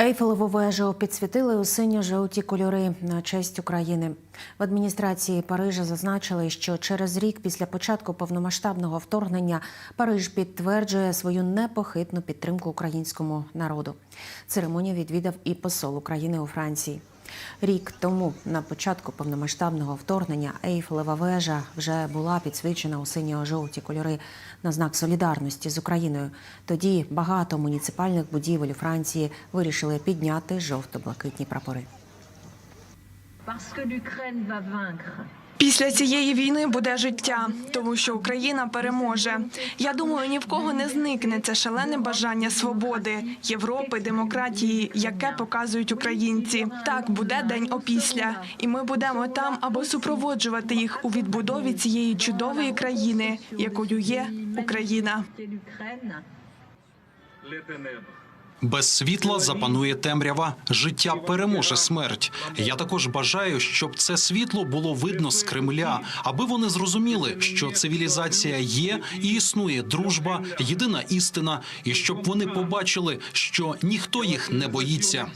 Ейфелеву вежу підсвітили у синьо-жовті кольори на честь України. В адміністрації Парижа зазначили, що через рік після початку повномасштабного вторгнення Париж підтверджує свою непохитну підтримку українському народу. Церемонію відвідав і посол України у Франції. Рік тому, на початку повномасштабного вторгнення, Ейфелева вежа вже була підсвічена у синьо-жовті кольори на знак солідарності з Україною. Тоді багато муніципальних будівель у Франції вирішили підняти жовто-блакитні прапори. Parce que. Після цієї війни буде життя, тому що Україна переможе. Я думаю, ні в кого не зникне це шалене бажання свободи, Європи, демократії, яке показують українці. Так буде день опісля, і ми будемо там, аби супроводжувати їх у відбудові цієї чудової країни, якою є Україна. Без світла запанує темрява. Життя переможе смерть. Я також бажаю, щоб це світло було видно з Кремля, аби вони зрозуміли, що цивілізація є і існує дружба, єдина істина, і щоб вони побачили, що ніхто їх не боїться.